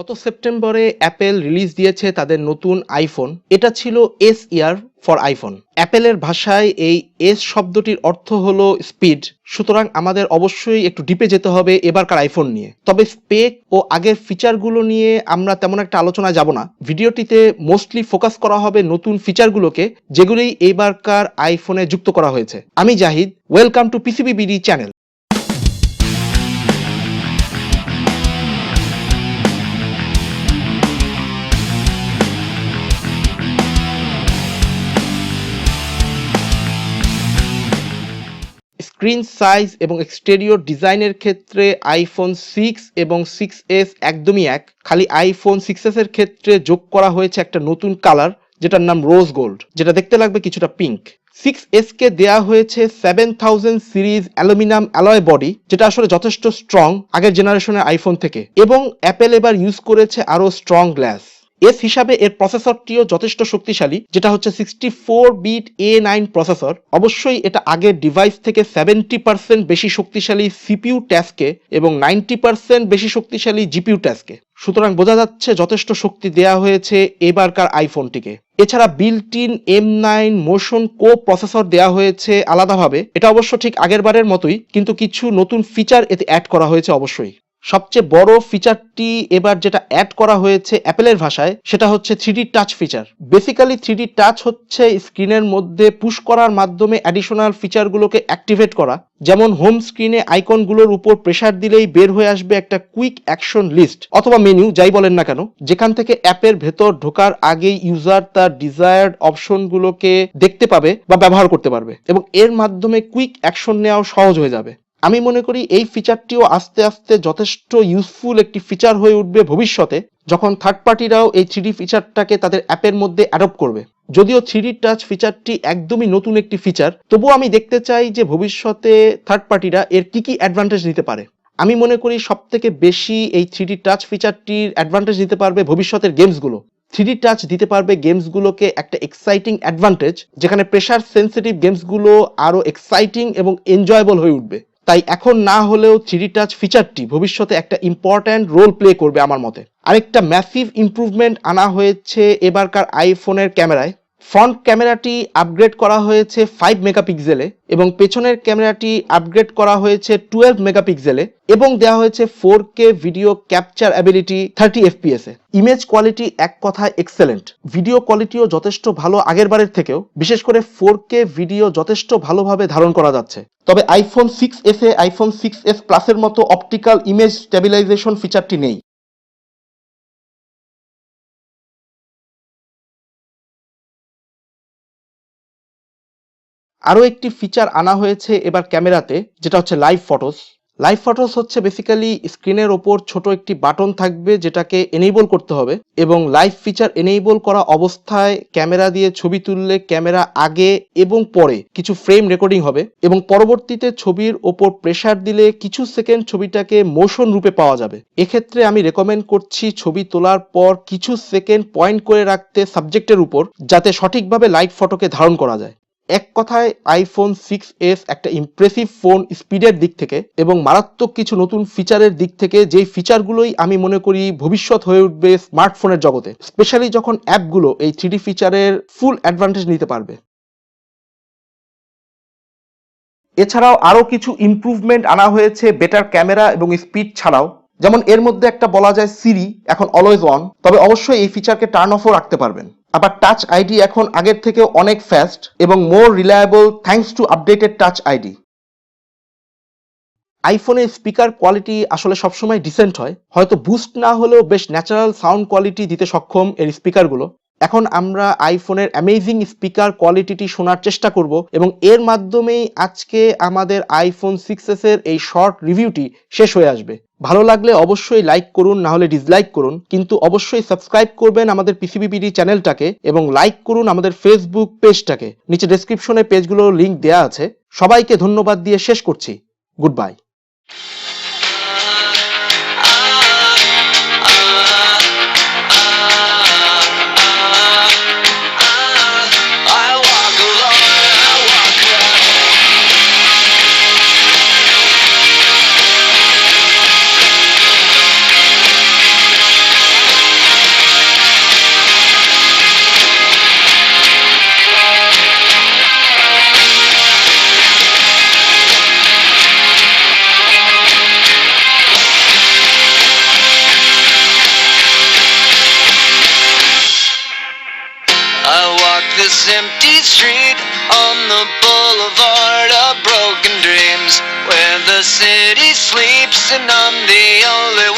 গত সেপ্টেম্বরে Apple release দিয়েছে তাদের নতুন আইফোন। এটা ছিল এস ইয়ার ফর আইফোন অ্যাপেলের ভাষায় এই এস শব্দটির অর্থ হলো স্পিড সুতরাং আমাদের অবশ্যই একটু ডিপে যেতে হবে এবারকার আইফোন নিয়ে। তবে স্পেক ও আগের ফিচারগুলো নিয়ে আমরা তেমন একটা আলোচনায় যাব না। ভিডিওটিতে মোস্টলি ফোকাস করা হবে নতুন ফিচারগুলোকে যেগুলি এবারকার আইফোনে যুক্ত করা হয়েছে। আমি Zahid welcome to PCB BD channel screen size এবং এক্সটেরিয়র ডিজাইনের ক্ষেত্রে আইফোন সিক্স এবং সিক্স এস একদমই এক। খালি আইফোন সিক্স এস এর ক্ষেত্রে যোগ করা হয়েছে একটা নতুন কালার যেটার নাম রোজ গোল্ড যেটা দেখতে লাগবে কিছুটা পিঙ্ক সিক্স এস কে দেয়া হয়েছে seven thousand series aluminium alloy body যেটা আসলে যথেষ্ট স্ট্রং আগের জেনারেশনের আইফোন থেকে। এবং অ্যাপেল এবার ইউজ করেছে আরও স্ট্রং গ্লাস এস হিসাবে এর প্রসেসরটিও যথেষ্ট শক্তিশালী, যেটা হচ্ছে sixty four bit A nine processor. অবশ্যই এটা আগের ডিভাইস থেকে সেভেন্টি পার্সেন্ট বেশি শক্তিশালী সিপিইউ ট্যাসকে এবং নাইনটি পার্সেন্ট বেশি শক্তিশালী জিপিউ ট্যাসকে সুতরাং বোঝা যাচ্ছে যথেষ্ট শক্তি দেয়া হয়েছে এবারকার আইফোনটিকে এছাড়া built in M nine motion co processor দেওয়া হয়েছে আলাদাভাবে। এটা অবশ্য ঠিক আগের বারের মতোই, কিন্তু কিছু নতুন ফিচার এতে অ্যাড করা হয়েছে অবশ্যই। সবচেয়ে বড় ফিচারটি এবার যেটা অ্যাড করা হয়েছে অ্যাপেলের ভাষায়, সেটা হচ্ছে three D touch feature basically three D touch হচ্ছে স্ক্রিনের মধ্যে পুশ করার মাধ্যমে অ্যাডিশনাল ফিচারগুলোকে অ্যাক্টিভেট করা। যেমন হোম স্ক্রিনে আইকনগুলোর উপর প্রেসার দিলেই বের হয়ে আসবে একটা কুইক অ্যাকশন লিস্ট অথবা মেনু যাই বলেন না কেন। যেখান থেকে অ্যাপের ভেতর ঢোকার আগেই ইউজার তার ডিজায়ার্ড অপশনগুলোকে দেখতে পাবে বা ব্যবহার করতে পারবে এবং এর মাধ্যমে কুইক অ্যাকশন নেওয়াও সহজ হয়ে যাবে। আমি মনে করি এই ফিচারটিও আস্তে আস্তে যথেষ্ট ইউজফুল একটি ফিচার হয়ে উঠবে ভবিষ্যতে, যখন থার্ড পার্টিরাও এই থ্রিডি ফিচারটাকে তাদের অ্যাপের মধ্যে অ্যাডপ্ট করবে। যদিও থ্রিডি টাচ ফিচারটি একদমই নতুন একটি ফিচার তবুও আমি দেখতে চাই যে ভবিষ্যতে থার্ড পার্টিরা এর কি কি অ্যাডভান্টেজ নিতে পারে। আমি মনে করি সব থেকে বেশি এই থ্রিডি টাচ ফিচারটির অ্যাডভান্টেজ দিতে পারবে ভবিষ্যতের গেমসগুলো থ্রিডি টাচ দিতে পারবে গেমসগুলোকে একটা এক্সাইটিং অ্যাডভান্টেজ যেখানে প্রেশার সেন্সিটিভ গেমসগুলো আরও এক্সাইটিং এবং এনজয়েবল হয়ে উঠবে। তাই এখন না হলেও থ্রি টাচ ফিচারটি ভবিষ্যতে একটা ইম্পর্ট্যান্ট রোল প্লে করবে আমার মতে। আরেকটা ম্যাসিভ ইম্প্রুভমেন্ট আনা হয়েছে এবারকার আইফোনের ক্যামেরায়। ফ্রন্ট ক্যামেরাটি আপগ্রেড করা হয়েছে ফাইভ মেগাপিক্সেলে এবং পেছনের ক্যামেরাটি আপগ্রেড করা হয়েছে টুয়েলভ মেগাপিক্সেলে এবং দেওয়া হয়েছে four K video capture ability thirty FPS এ। ইমেজ কোয়ালিটি এক কথায় এক্সেলেন্ট ভিডিও কোয়ালিটিও যথেষ্ট ভালো আগের বারের থেকেও, বিশেষ করে ফোর কে ভিডিও যথেষ্ট ভালোভাবে ধারণ করা যাচ্ছে। তবে আইফোন সিক্স এস এ আইফোন সিক্স এস প্লাসের মতো অপটিক্যাল ইমেজ স্টেবিলাইজেশন ফিচারটি নেই। আরও একটি ফিচার আনা হয়েছে এবার ক্যামেরাতে, যেটা হচ্ছে লাইভ ফটোস লাইভ ফটোস হচ্ছে বেসিক্যালি স্ক্রিনের ওপর ছোট একটি বাটন থাকবে যেটাকে এনেবল করতে হবে এবং লাইভ ফিচার এনেবল করা অবস্থায় ক্যামেরা দিয়ে ছবি তুললে ক্যামেরা আগে এবং পরে কিছু ফ্রেম রেকর্ডিং হবে এবং পরবর্তীতে ছবির ওপর প্রেসার দিলে কিছু সেকেন্ড ছবিটাকে মোশন রূপে পাওয়া যাবে। এক্ষেত্রে আমি রেকমেন্ড করছি ছবি তোলার পর কিছু সেকেন্ড পয়েন্ট করে রাখতে সাবজেক্টের উপর, যাতে সঠিকভাবে লাইভ ফটোকে ধারণ করা যায়। এক কথায় আইফোন সিক্স এস একটা ইমপ্রেসিভ ফোন স্পিডের দিক থেকে এবং মারাত্মক কিছু নতুন ফিচারের দিক থেকে যেই ফিচারগুলোই আমি মনে করি ভবিষ্যৎ হয়ে উঠবে স্মার্টফোনের জগতে স্পেশালি যখন অ্যাপগুলো এই থ্রিডি ফিচারের ফুল অ্যাডভান্টেজ নিতে পারবে। এছাড়াও আরও কিছু ইমপ্রুভমেন্ট আনা হয়েছে বেটার ক্যামেরা এবং স্পিড ছাড়াও। যেমন এর মধ্যে একটা বলা যায় সিরি এখন অলওয়েজ অন তবে অবশ্যই এই ফিচারকে টার্ন অফও রাখতে পারবেন। আবার টাচ আইডি এখন আগের থেকেও অনেক ফাস্ট এবং more reliable thanks to updated touch ID আইফোনের স্পিকার কোয়ালিটি আসলে সবসময় ডিসেন্ট হয়, হয়তো বুস্ট না হলেও বেশ ন্যাচারাল সাউন্ড কোয়ালিটি দিতে সক্ষম এর স্পিকারগুলো এখন আমরা আইফোনের অ্যামেজিং স্পিকার কোয়ালিটিটি শোনার চেষ্টা করব এবং এর মাধ্যমেই আজকে আমাদের আইফোন সিক্স এর এই শর্ট রিভিউটি শেষ হয়ে আসবে। ভালো লাগলে অবশ্যই লাইক করুন, না হলে ডিসলাইক করুন। কিন্তু অবশ্যই সাবস্ক্রাইব করবেন আমাদের পিসিবিপিডি চ্যানেলটাকে এবং লাইক করুন আমাদের ফেসবুক পেজটাকে নিচে ডেসক্রিপশনে পেজগুলোর লিঙ্ক দেওয়া আছে। সবাইকে ধন্যবাদ দিয়ে শেষ করছি। Good bye street on the boulevard of broken dreams where the city sleeps and I'm the only